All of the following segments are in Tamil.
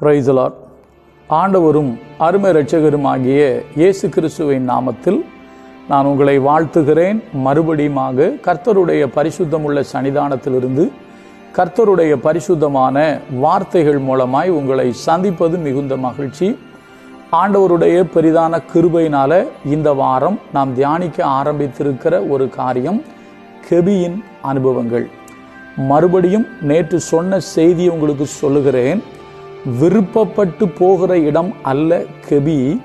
பிரைசலார் ஆண்டவரும் அருமை இரட்சகரும் ஆகிய இயேசு கிறிஸ்துவின் நாமத்தில் நான் உங்களை வாழ்த்துகிறேன். மறுபடியுமாக கர்த்தருடைய பரிசுத்தமுள்ள சன்னிதானத்திலிருந்து கர்த்தருடைய பரிசுத்தமான வார்த்தைகள் மூலமாய் உங்களை சந்திப்பது மிகுந்த மகிழ்ச்சி. ஆண்டவருடைய பெரிதான கிருபையினால இந்த வாரம் நாம் தியானிக்க ஆரம்பித்திருக்கிற ஒரு காரியம் கெபியின் அனுபவங்கள். மறுபடியும் நேற்று சொன்ன செய்தியை உங்களுக்கு சொல்லுகிறேன். விருப்பப்பட்டு போகிற இடம் அல்ல கெபி.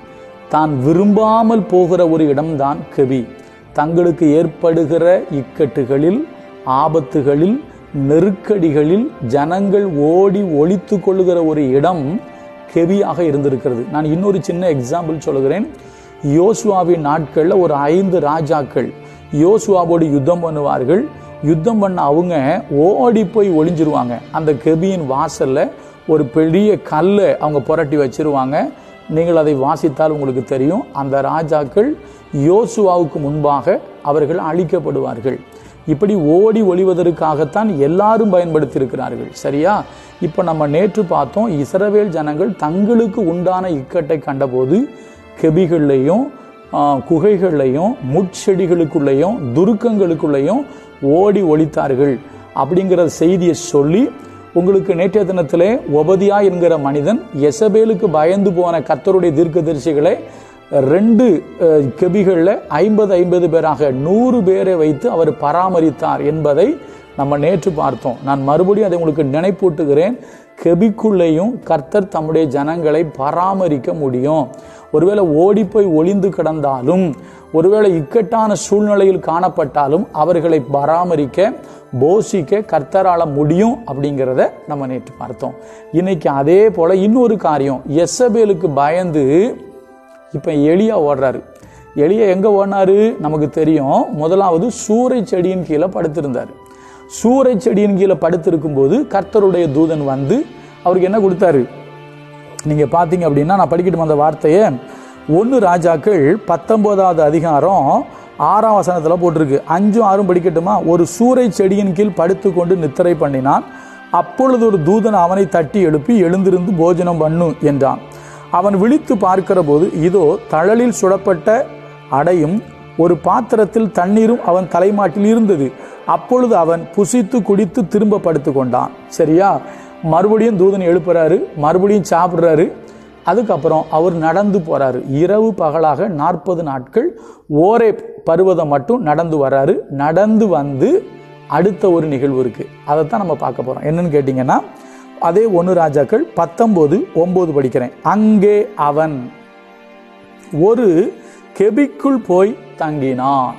தான் விரும்பாமல் போகிற ஒரு இடம்தான் கெபி. தங்களுக்கு ஏற்படுகிற இக்கட்டுகளில் ஆபத்துகளில் நெருக்கடிகளில் ஜனங்கள் ஓடி ஒழித்து கொள்ளுகிற ஒரு இடம் கெவியாக இருந்திருக்கிறது. நான் இன்னொரு சின்ன எக்ஸாம்பிள் சொல்லுகிறேன். யோசுவாவின் நாட்களில் ஒரு ஐந்து ராஜாக்கள் யோசுவாவோடு யுத்தம் பண்ணுவார்கள். யுத்தம் பண்ண அவங்க ஓடி போய் ஒளிஞ்சிருவாங்க. அந்த கெபியின் வாசலில் ஒரு பெரிய கல்லை அவங்க புரட்டி வச்சிருவாங்க. நீங்கள் அதை வாசித்தால் உங்களுக்கு தெரியும். அந்த ராஜாக்கள் யோசுவாவுக்கு முன்பாக அவர்கள் அழிக்கப்படுவார்கள். இப்படி ஓடி ஒளிவதற்காகத்தான் எல்லாரும் பயன்படுத்தியிருக்கிறார்கள். சரியா? இப்போ நம்ம நேற்று பார்த்தோம் இஸ்ரவேல் ஜனங்கள் தங்களுக்கு உண்டான இக்கட்டை கண்டபோது கெபிகள்லையும் குகைகள்லையும் முட்செடிகளுக்குள்ளேயும் துருக்கங்களுக்குள்ளேயும் ஓடி ஒழித்தார்கள் அப்படிங்கிற செய்தியை சொல்லி உங்களுக்கு நேற்றைய தினத்திலே ஒபதியா என்கிற மனிதன் எசபேலுக்கு பயந்து போன கர்த்தருடைய தீர்க்கதரிசிகளை ரெண்டு கெபிகளில் ஐம்பது ஐம்பது பேராக நூறு பேரை வைத்து அவர் பராமரித்தார் என்பதை நம்ம நேற்று பார்த்தோம். நான் மறுபடியும் அதை உங்களுக்கு நினைப்பூட்டுகிறேன். கெபிக்குள்ளேயும் கர்த்தர் தம்முடைய ஜனங்களை பராமரிக்க முடியும். ஒருவேளை ஓடிப்போய் ஒளிந்து கிடந்தாலும் ஒருவேளை இக்கட்டான சூழ்நிலையில் காணப்பட்டாலும் அவர்களை பராமரிக்க போஷிக்க கர்த்தரால முடியும் அப்படிங்கிறத நம்ம நேற்று பார்த்தோம். இன்னைக்கு அதே போல இன்னொரு காரியம். எஸ்எபேலுக்கு பயந்து இப்போ எளியா ஓடுறாரு. எளிய எங்க ஓடினாரு? நமக்கு தெரியும். முதலாவது சூறை செடியின் கீழே படுத்திருந்தார். சூறை செடியின் கீழே படுத்திருக்கும் போது கர்த்தருடைய தூதன் வந்து அவருக்கு என்ன கொடுத்தாரு? நீங்க பாத்தீங்க அப்படின்னா நான் படிக்கட்டும் அந்த வார்த்தையை. ஒன்று ராஜாக்கள் பத்தொன்பதாவது அதிகாரம் ஆறாம் வசனத்தில் போட்டிருக்கு. அஞ்சும் ஆறும் படிக்கட்டுமா? ஒரு சூறை செடியின் கீழ் படுத்து கொண்டு நித்திரை பண்ணினான். அப்பொழுது ஒரு தூதன் அவனை தட்டி எழுப்பி எழுந்திருந்து போஜனம் பண்ணு என்றான். அவன் விழித்து பார்க்கிற போது இதோ தழலில் சுடப்பட்ட அடையும் ஒரு பாத்திரத்தில் தண்ணீரும் அவன் தலைமாட்டில் இருந்தது. அப்பொழுது அவன் புசித்து குடித்து திரும்ப படுத்து கொண்டான் சரியா? மறுபடியும் தூதன் எழுப்புறாரு மறுபடியும் சாப்பிட்றாரு அதுக்கப்புறம் அவர் நடந்து போகிறாரு இரவு பகலாக நாற்பது நாட்கள் ஓரே பருவதம் மட்டும் நடந்து வர்றாரு நடந்து வந்து அடுத்த ஒரு நிகழ்வு இருக்குது அதைத்தான் நம்ம பார்க்க போகிறோம் என்னன்னு கேட்டிங்கன்னா அதே ஒன்று ராஜாக்கள் பத்தொம்போது ஒம்பது படிக்கிறேன். அங்கே அவன் ஒரு கெபிக்குள் போய் தங்கினான்.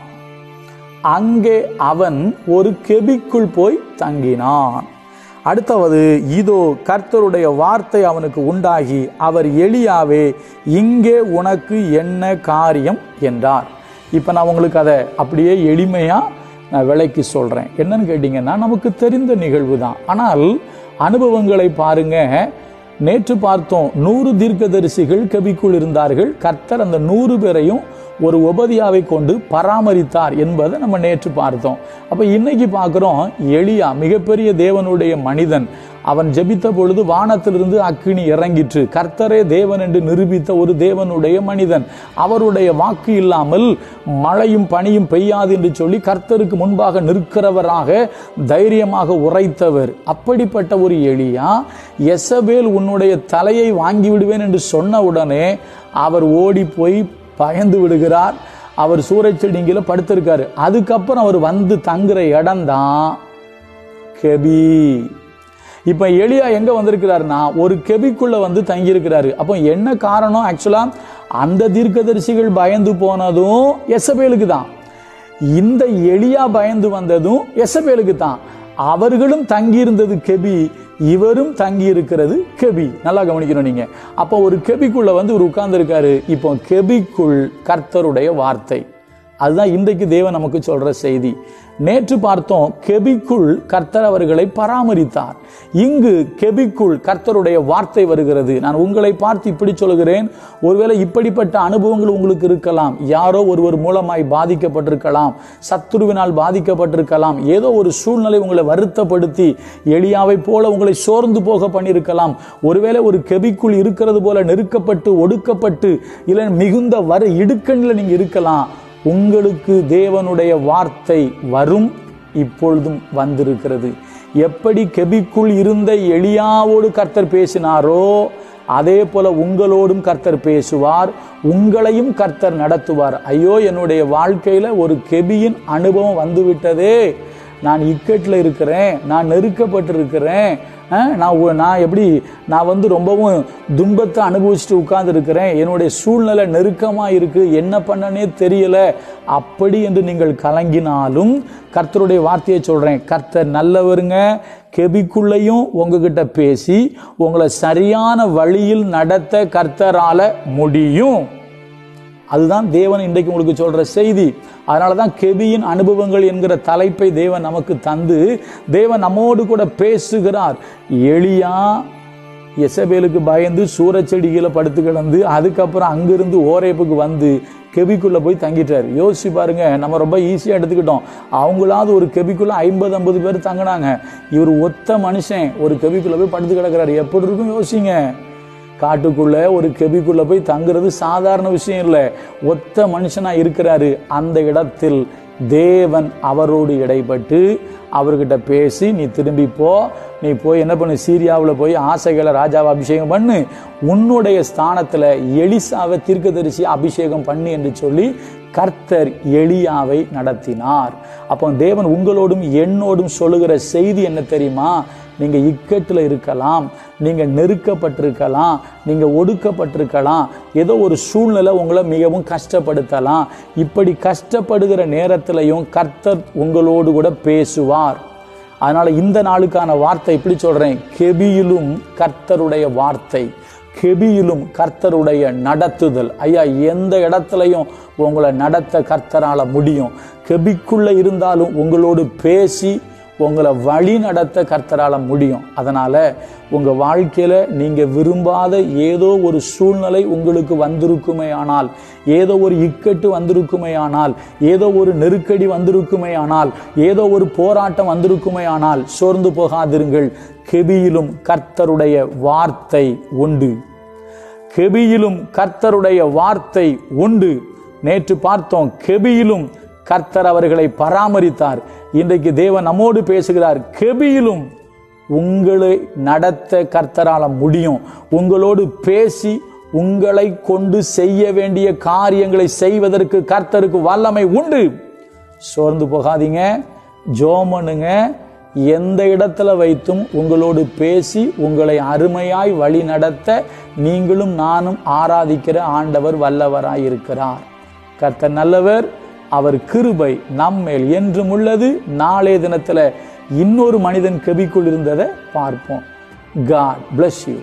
அங்கே அவன் ஒரு கெபிக்குள் போய் தங்கினான். அடுத்தவது இதோ கர்த்தருடைய வார்த்தை அவனுக்கு உண்டாகி அவர் எளியாவே இங்கே உனக்கு என்ன காரியம் என்றார். இப்போ நான் உங்களுக்கு அதை அப்படியே எளிமையாக நான் விலைக்கு சொல்கிறேன் என்னன்னு கேட்டிங்கன்னா நமக்கு தெரிந்த நிகழ்வு தான் ஆனால் அனுபவங்களை பாருங்க. நேற்று பார்த்தோம் நூறு தீர்க்கதரிசிகள் கபிக்குள் இருந்தார்கள். கர்த்தர் அந்த நூறு பேரையும் ஒரு உபதியாவை கொண்டு பராமரித்தார் என்பதை நம்ம நேற்று பார்த்தோம். அப்ப இன்னைக்கு பார்க்குறோம் எளியா மிகப்பெரிய தேவனுடைய மனிதன் அவன் ஜெபித்த பொழுது வானத்திலிருந்து அக்கினி இறங்கிற்று. கர்த்தரே தேவன் என்று நிரூபித்த ஒரு தேவனுடைய மனிதன். அவருடைய வாக்கு இல்லாமல் மழையும் பனியும் பெய்யாது என்று சொல்லி கர்த்தருக்கு முன்பாக நிற்கிறவராக தைரியமாக உரைத்தவர். அப்படிப்பட்ட ஒரு எளியா எசபேல் உன்னுடைய தலையை வாங்கி விடுவேன் என்று சொன்ன உடனே அவர் ஓடி போய் பயந்து விடுகிறார். அவர் சூறைச்செடிங்கில படுத்திருக்காரு. அதுக்கப்புறம் அவர் வந்து தங்குற இடம் தான் கெபி. இப்ப எளியா எங்க வந்திருக்கிறாருன்னா ஒரு கெபிக்குள்ள வந்து தங்கியிருக்கிறாரு. அப்போ என்ன காரணம்? ஆக்சுவலா அந்த தீர்க்கதரிசிகள் பயந்து போனதும் எசபேலுக்கு தான். இந்த எளியா பயந்து வந்ததும் எசபேலுக்கு தான். அவர்களும் தங்கியிருந்தது கெபி. இவரும் தங்கி இருக்கிறது கெபி. நல்லா கவனிக்கணும் நீங்க. அப்போ ஒரு கெபிக்குள்ள வந்து இவர் உட்கார்ந்து இருக்காரு இப்போ கெபிக்குள் கர்த்தருடைய வார்த்தை. அதுதான் இன்றைக்கு தேவன் நமக்கு சொல்ற செய்தி. நேற்று பார்த்தோம் கெபிக்குள் கர்த்தர் அவர்களை பராமரித்தார். இங்கு கெபிக்குள் கர்த்தருடைய வார்த்தை வருகிறது. நான் உங்களை பார்த்து இப்படி சொல்கிறேன். ஒருவேளை இப்படிப்பட்ட அனுபவங்கள் உங்களுக்கு இருக்கலாம். யாரோ ஒருவர் மூலமாய் பாதிக்கப்பட்டிருக்கலாம். சத்துருவினால் பாதிக்கப்பட்டிருக்கலாம். ஏதோ ஒரு சூழ்நிலை உங்களை வருத்தப்படுத்தி எளியாவை போல உங்களை சோர்ந்து போக பண்ணியிருக்கலாம். ஒருவேளை ஒரு கெபிக்குள் இருக்கிறது போல நெருக்கப்பட்டு ஒடுக்கப்பட்டு இல்லை மிகுந்த வர இடுக்கண்ணில் நீங்கள் இருக்கலாம். உங்களுக்கு தேவனுடைய வார்த்தை வரும் இப்பொழுதும் வந்திருக்கிறது. எப்படி கெபிக்குள் இருந்த எளியாவோடு கர்த்தர் பேசினாரோ அதே போல உங்களோடும் கர்த்தர் பேசுவார் உங்களையும் கர்த்தர் நடத்துவார். ஐயோ என்னுடைய வாழ்க்கையில ஒரு கெபியின் அனுபவம் வந்துவிட்டதே. நான் இக்கட்டில் இருக்கிறேன் நான் நெருக்கப்பட்டிருக்கிறேன் நான் நான் எப்படி நான் வந்து ரொம்பவும் துன்பத்தை அனுபவிச்சுட்டு உட்கார்ந்துருக்கிறேன். என்னுடைய சூழ்நிலை நெருக்கமாக இருக்குது என்ன பண்ணனே தெரியலை. அப்படி என்று நீங்கள் கலங்கினாலும் கர்த்தருடைய வார்த்தையை சொல்கிறேன் கர்த்தர் நல்லவருங்க. கெபிக்குள்ளேயும் உங்ககிட்ட பேசி உங்களை சரியான வழியில் நடத்த கர்த்தரால் முடியும். அதுதான் தேவன் இன்றைக்கு உங்களுக்கு சொல்கிற செய்தி. அதனால தான் கெபியின் அனுபவங்கள் என்கிற தலைப்பை தேவன் நமக்கு தந்து தேவன் நம்மோடு கூட பேசுகிறார். எளியா எசபேலுக்கு பயந்து சூரச்செடிகளை படுத்து கிடந்து அதுக்கப்புறம் அங்கிருந்து ஓரேப்புக்கு வந்து கெபிக்குள்ளே போய் தங்கிட்டார். யோசிச்சு பாருங்க நம்ம ரொம்ப ஈஸியாக எடுத்துக்கிட்டோம். அவங்களாவது ஒரு கெபிக்குள்ளே ஐம்பது ஐம்பது பேர் தங்கினாங்க. இவர் ஒத்த மனுஷன் ஒரு கெபிக்குள்ளே போய் படுத்து கிடக்கிறார். எப்படி இருக்கும் யோசிங்க. காட்டுக்குள்ள ஒரு கெபிக்குள்ள போய் தங்குறது சாதாரண விஷயம் இல்லை. ஒத்த மனுஷனா இருக்கிறாரு. அந்த இடத்தில் தேவன் அவரோடு இடைப்பட்டு அவர்கிட்ட பேசி நீ திரும்பி போ. நீ போய் என்ன பண்ணு? சீரியாவில் போய் ஆசைகளை ராஜாவை அபிஷேகம் பண்ணு. உன்னுடைய ஸ்தானத்தில் எலிசாவை தீர்க்கதரிசி அபிஷேகம் பண்ணு என்று சொல்லி கர்த்தர் எலியாவை நடத்தினார். அப்போ தேவன் உங்களோடும் என்னோடும் சொல்லுகிற செய்தி என்ன தெரியுமா? நீங்கள் இக்கத்தில் இருக்கலாம் நீங்கள் நெருக்கப்பட்டிருக்கலாம் நீங்கள் ஒடுக்கப்பட்டிருக்கலாம் ஏதோ ஒரு சூழ்நிலை உங்களை மிகவும் கஷ்டப்படுத்தலாம். இப்படி கஷ்டப்படுகிற நேரத்திலையும் கர்த்தர் உங்களோடு கூட பேசுவார். அதனால் இந்த நாளுக்கான வார்த்தை இப்படி சொல்கிறேன் கெபியிலும் கர்த்தருடைய வார்த்தை. கெபியிலும் கர்த்தருடைய நடத்துதல். ஐயா எந்த இடத்துலையும் உங்களை நடத்த கர்த்தரால் முடியும். கெபிக்குள்ளே இருந்தாலும் உங்களோடு பேசி உங்களை வழி நடத்த கர்த்தரால முடியும். அதனால உங்க வாழ்க்கையில நீங்க விரும்பாத ஏதோ ஒரு சூழ்நிலை உங்களுக்கு வந்திருக்குமே ஆனால் ஏதோ ஒரு இக்கட்டு வந்திருக்குமே ஆனால் ஏதோ ஒரு நெருக்கடி வந்திருக்குமே ஆனால் ஏதோ ஒரு போராட்டம் வந்திருக்குமே ஆனால் சோர்ந்து போகாதிருங்கள். கெபியிலும் கர்த்தருடைய வார்த்தை உண்டு. கெபியிலும் கர்த்தருடைய வார்த்தை உண்டு. நேற்று பார்த்தோம் கெபியிலும் கர்த்தர் அவர்களை பராமரித்தார். இன்றைக்கு தேவன் நம்மோடு பேசுகிறார் கெபியிலும் உங்களை நடத்த கர்த்தரால முடியும். உங்களோடு பேசி உங்களை கொண்டு செய்ய வேண்டிய காரியங்களை செய்வதற்கு கர்த்தருக்கு வல்லமை உண்டு. சோர்ந்து போகாதீங்க. ஜோமனுங்க எந்த இடத்துல வைத்தும் உங்களோடு பேசி உங்களை அருமையாய் வழி நடத்த நீங்களும் நானும் ஆராதிக்கிற ஆண்டவர் வல்லவராய் இருக்கிறார் கர்த்தர் நல்லவர். அவர் கிருபை நம்மேல் என்றும் உள்ளது. நாளைய தினத்துல இன்னொரு மனிதன் கெபிக்குள் இருந்ததை பார்ப்போம். God bless you